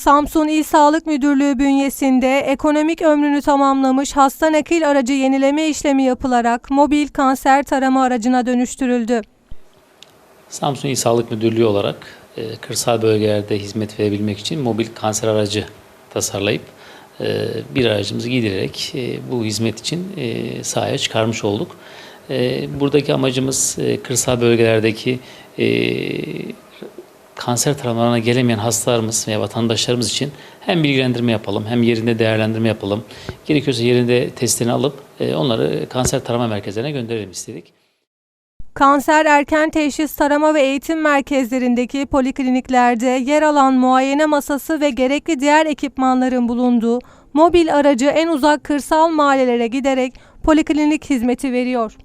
Samsun İl Sağlık Müdürlüğü bünyesinde ekonomik ömrünü tamamlamış hasta nakil aracı yenileme işlemi yapılarak mobil kanser tarama aracına dönüştürüldü. Samsun İl Sağlık Müdürlüğü olarak e, kırsal bölgelerde hizmet verebilmek için mobil kanser aracı tasarlayıp e, bir aracımızı giydirerek e, bu hizmet için e, sahaya çıkarmış olduk. E, buradaki amacımız e, kırsal bölgelerdeki e, kanser taramalarına gelemeyen hastalarımız veya vatandaşlarımız için hem bilgilendirme yapalım hem yerinde değerlendirme yapalım. Gerekiyorsa yerinde testini alıp e, onları kanser tarama merkezlerine gönderelim istedik. Kanser erken teşhis tarama ve eğitim merkezlerindeki polikliniklerde yer alan muayene masası ve gerekli diğer ekipmanların bulunduğu mobil aracı en uzak kırsal mahallelere giderek poliklinik hizmeti veriyor.